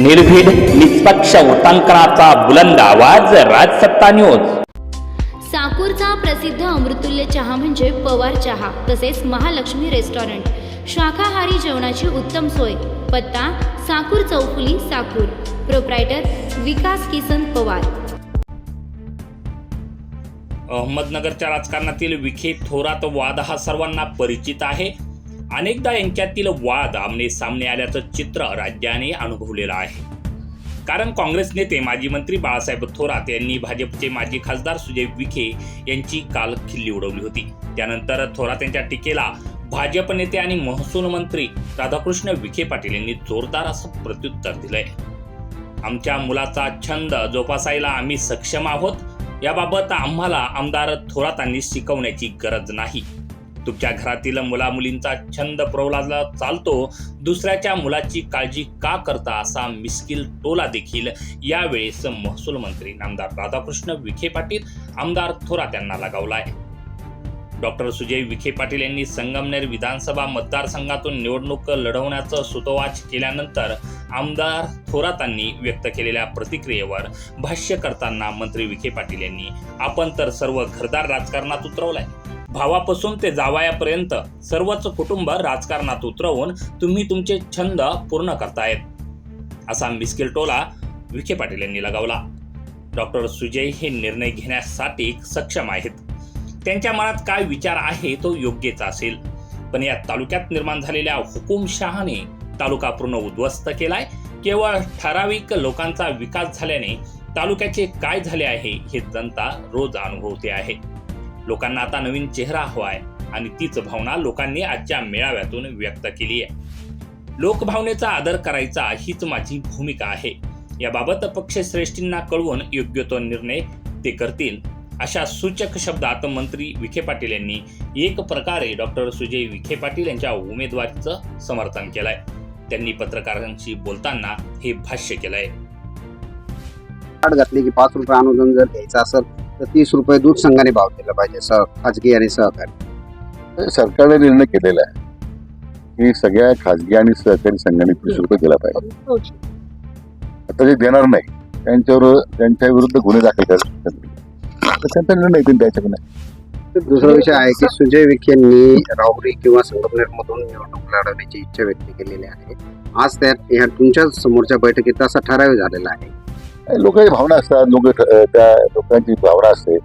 निर्भीड निष्पक्ष उटांकनाचा बुलंद आवाज राजसत्ता न्यूज. साकूरचा प्रसिद्ध अमृतुल्य चहा म्हणजे पवार चहा तसेच महालक्ष्मी रेस्टॉरंट. शाकाहारी जेवणाची उत्तम सोय. पत्ता साकूर चौफुली साकूर. प्रोप्रायटर विकास किसन पवार. अहमदनगरच्या राजकारणातील विखे थोरात वाद हा सर्वांना परिचित आहे. अनेकदा यांच्यातील वाद आमने सामने आल्याचं चित्र राज्याने अनुभवलेलं आहे. कारण काँग्रेस नेते माजी मंत्री बाळासाहेब थोरात यांनी भाजपचे माजी खासदार सुजय विखे यांची काल खिल्ली उडवली होती. त्यानंतर थोरात यांच्या टीकेला भाजप नेते आणि महसूल मंत्री राधाकृष्ण विखे पाटील यांनी जोरदार असं प्रत्युत्तर दिलंय. आमच्या मुलाचा छंद जोपासायला आम्ही सक्षम आहोत. याबाबत आम्हाला आमदार थोरातांनी शिकवण्याची गरज नाही. तुमच्या घरातील मुलामुलींचा छंद प्रवलाला चालतो दुसऱ्याच्या मुलाची काळजी का करता असा मिस्किल टोला देखील यावेळेस महसूल मंत्री नामदार राधाकृष्ण विखे पाटील आमदार थोरात यांना आहे डॉक्टर सुजय विखे पाटील यांनी संगमनेर विधानसभा मतदारसंघातून निवडणूक लढवण्याचं सुतोवाच केल्यानंतर आमदार थोरातांनी व्यक्त केलेल्या प्रतिक्रियेवर भाष्य करताना मंत्री विखे पाटील यांनी आपण तर सर्व घरदार राजकारणात उतरवलंय. भावापासून ते जावयापर्यंत सर्वच कुटुंब राजकारणात उतरवून तुम्ही तुमचे छंद पूर्ण करतायत. असा मिस्किल टोला विखे पाटील यांनी लगावला. डॉक्टर सुजय हे निर्णय घेण्यासाठी सक्षम आहेत. त्यांच्या मनात काय विचार आहे तो योग्यच असेल. पण या तालुक्यात निर्माण झालेल्या हुकुमशहाने तालुका पूर्ण उद्ध्वस्त केलाय. केवळ ठराविक लोकांचा विकास झाल्याने तालुक्याचे काय झाले आहे हे जनता रोज अनुभवते आहे. लोकांना आता नवीन चेहरा हवाय आणि तीच भावना लोकांनी आजच्या मेळाव्यातून व्यक्त केली आहे. लोकभावनेचा आदर करायचा हीच माझी भूमिका आहे. याबाबत पक्षश्रेष्ठींना कळवून योग्य तो निर्णय ते करतील अशा सूचक शब्दात मंत्री विखे पाटील यांनी एक प्रकारे डॉक्टर सुजय विखे पाटील यांच्या उमेदवारीचं समर्थन केलंय. त्यांनी पत्रकारांशी बोलताना हे भाष्य केलंय. घातली की पाच रुपये अनुदान जर द्यायचं असेल तर तीस रुपये दूध संघाने भाव दिला पाहिजे सह खाजगी आणि सहकारी. सरकारने निर्णय केलेला आहे. की सगळ्या खाजगी आणि सहकारी संघाने तीस रुपये दिला पाहिजे. आता जे देणार नाही. त्यांच्यावर त्यांच्या विरुद्ध गुन्हे दाखल करायचे त्यांचा निर्णय तर दुसरा विषय आहे की सुजय विखे यांनी राहुरी किंवा संगमनेर मधून निवडणूक लढवण्याची इच्छा व्यक्त केलेली आहे. आज त्या ह्या तुमच्या समोरच्या बैठकीत असा ठराव झालेला आहे. लोकांची भावना असतात लोक त्या लोकांची भावना असते.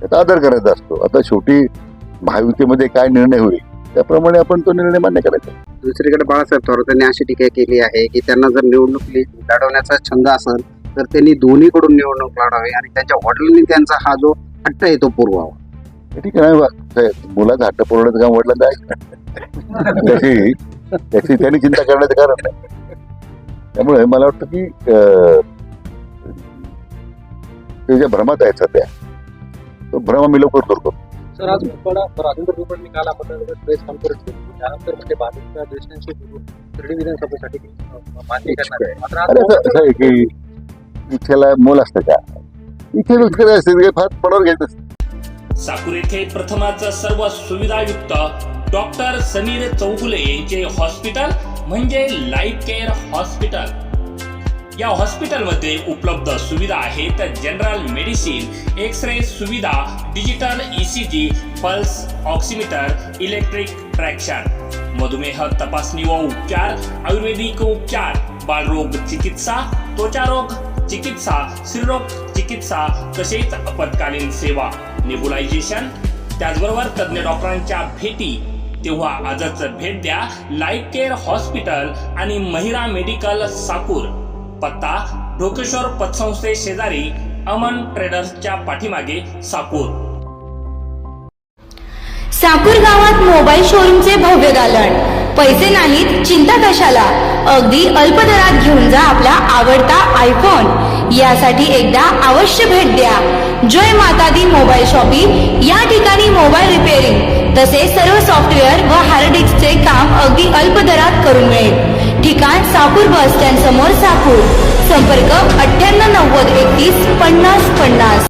त्याचा आदर करायचा असतो. आता शेवटी महायुतीमध्ये काय निर्णय होईल त्याप्रमाणे आपण तो निर्णय मान्य करायचा. दुसरीकडे बाळासाहेब थोरात यांनी अशी टीका केली आहे की त्यांना जर निवडणूक लढवण्याचा छंद असेल तर त्यांनी दोन्हीकडून निवडणूक लढावी आणि त्यांच्या वडिलांनी त्यांचा हा जो हट्ट आहे तो पुरवावा. ठीक आहे मुलाचा हट्ट पुरवण्याचं काम वडिलांचं आहे. त्याची त्याची त्यांनी चिंता करण्याचं कारण नाही. त्यामुळे मला वाटतं की ते ज्या भ्रमात आहेत सध्या तो भ्रम आम्ही लवकर दूर करतो. सर आज राजेंद्र रुपयांनी काल आपण प्रेस कॉन्फरन्स केली त्यानंतर म्हणजे भाजपच्या ज्येष्ठांशी बोलून शिर्डी विधानसभेसाठी मागणी करणार आहे की इच्छेला मोल असतं का? इथे शेतकरी असतील ते फार पडावर घेत असते. साकूर येथे प्रथमच सर्व सुविधायुक्त डॉक्टर समीर चौगुले यांचे हॉस्पिटल म्हणजे लाईफ केअर हॉस्पिटल. या हॉस्पिटलमध्ये उपलब्ध सुविधा आहेत जनरल मेडिसिन एक्स रे सुविधा digital ECG pulse oximeter electric traction. मधुमेह तपासणी व उपचार आयुर्वेदिक उपचार बालरोग चिकित्सा त्वचारोग चिकित्सा स्त्रीरोग चिकित्सा तसेच आपत्कालीन सेवा नेबुलायझेशन. त्याचबरोबर तज्ज्ञ डॉक्टरांच्या भेटी. तेव्हा आजच भेट द्या लाईफ केअर हॉस्पिटल आणि महिरा मेडिकल साकूर. पत्ता ढोकेश्वर पतसंस्थे शेजारी अमन ट्रेडर्सच्या पाठीमागे साकूर. साकूर गावात मोबाईल शोरूमचे भव्य दालन पैसे नाहीत चिंता कशाला? अगदी अल्प दरात घेऊन जा आपला आवडता आयफोन यासाठी एकदा अवश्य भेट द्या. जय माता दी मोबाईल शॉपिंग. या ठिकाणी मोबाईल रिपेअरिंग. तसेच सर्व सॉफ्टवेअर व हार्ड डिस्कचे काम अगदी अल्प दरात करून मिळेल. ठिकाण साकूर बस स्टँड समोर साकूर. संपर्क अठ्ठ्याण्णव नव्वद एकतीस पन्नास पन्नास.